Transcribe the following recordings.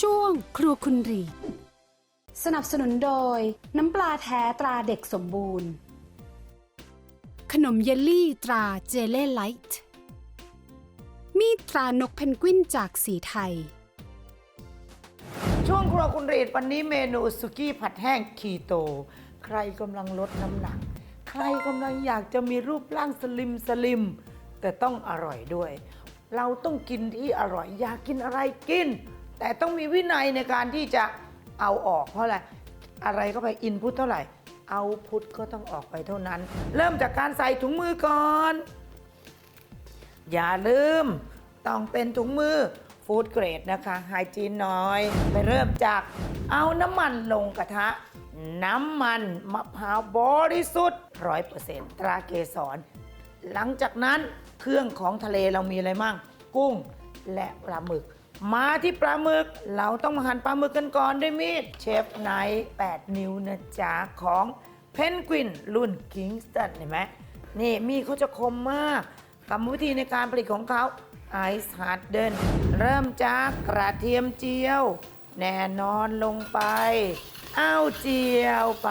ช่วงครัวคุณรี สนับสนุนโดย น้ำปลาแท้ตราเด็กสมบูรณ์ ขนมเยลลี่ตราเจเล่ไลท์มีดตรานกเพนกวินจากสีไทย ช่วงครัวคุณรีดวันนี้เมนูสุกี้ผัดแห้งคีโต ใครกำลังลดน้ำหนัก ใครกำลังอยากจะมีรูปร่างสลิมสลิม แต่ต้องอร่อยด้วย เราต้องกินที่อร่อยอยากกินอะไรกิน แต่ต้องมีวินัยในการที่จะเอาออกเพราะอะไรอะไรก็ไปอินพุตเท่าไหร่ เอาพุตก็ต้องออกไปเท่านั้น เริ่มจากการใส่ถุงมือก่อน อย่าลืม ต้องเป็นถุงมือฟู้ดเกรดนะคะไฮจีนน้อย ไปเริ่มจากเอาน้ำมันลงกระทะ น้ำมันมะพร้าวบริสุทธิ์ร้อยเปอร์เซ็นต์ตราเกสร หลังจากนั้นเครื่องของทะเลเรามีอะไรมั่ง กุ้งและปลาหมึก มาที่ปลาหมึก เราต้องมาหั่นปลาหมึกกันก่อนด้วยมีดเชฟไนท์8นิ้วนะจ๊ะของเพนกวินรุ่นคิงสตันเห็นไหมนี่มีดเขาจะคมมากกรรมวิธีในการผลิตของเขาไอซ์ฮาร์ดเดนเริ่มจากกระเทียมเจียว แน่นอนลงไปเอาวเจียวไป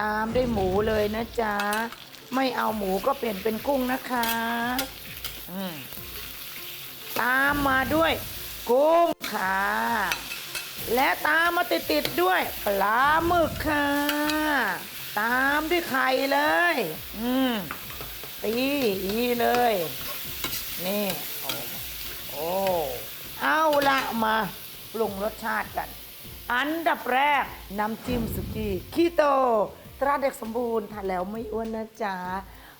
ตามด้วยหมูเลยนะจ๊ะ ไม่เอาหมูก็เปลี่ยนเป็นกุ้งนะคะอืมตามมาด้วย กุ้งค่ะ และตามมาติดๆด้วยปลาหมึกค่ะ ตามด้วยไข่เลย อืมตีอีเลย นี่ โอ้โอ้เอาละมาปรุงรสชาติกัน อันดับแรกน้ำจิ้มสุกี้คีโต ตราเด็กสมบูรณ์ทานแล้วไม่อ้วนนะจ๊ะ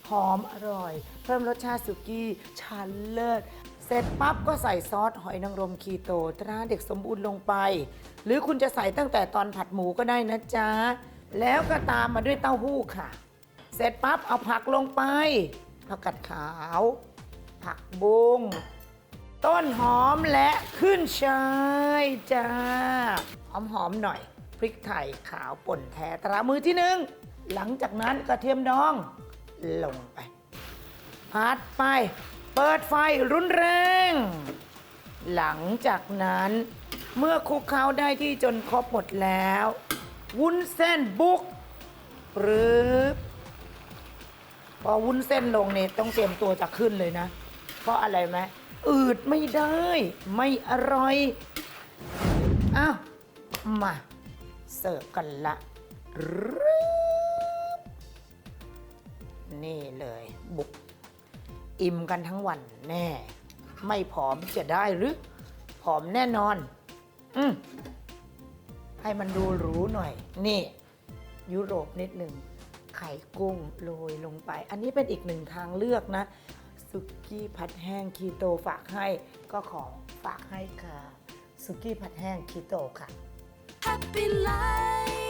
หอมอร่อย เพิ่มรสชาติสุกี้ชันเลิศ เสร็จปั๊บก็ใส่ซอสหอยนางรมคีโต ตราเด็กสมบูรณ์ลงไป หรือคุณจะใส่ตั้งแต่ตอนผัดหมูก็ได้นะจ๊ะ แล้วก็ตามมาด้วยเต้าหู้ค่ะ เสร็จปั๊บเอาผักลงไปผักกัดขาว ผักบุ้งต้นหอมและขึ้นชายจ้า หอมหอมๆหน่อย พริกไทยขาวป่นแท้ตรามือที่หนึ่งหลังจากนั้นกระเทียมดองลงไปพัดไป เปิดไฟรุนแรง หลังจากนั้นเมื่อคลุกเคล้าได้ที่จนครบหมดแล้ว วุ้นเส้นบุกปรึบพอวุ้นเส้นลงเนี่ยต้องเตรียมตัวจะขึ้นเลยนะ เพราะอะไรไหมอืดไม่ได้ ไม่อร่อย อ้าว มา เสิร์ฟกันละนี่เลยบุก อิ่มกันทั้งวันแน่ ไม่ผอมจะได้หรือ ผอมแน่นอน อืมให้มันดูหรูหน่อย นี่ ยุโรปนิดหนึ่ง ไข่กุ้งโรยลงไป อันนี้เป็นอีกหนึ่งทางเลือกนะ สุกี้ผัดแห้งคีโตฝากให้ ก็ขอฝากให้ค่ะ สุกี้ผัดแห้งคีโตค่ะ happy life.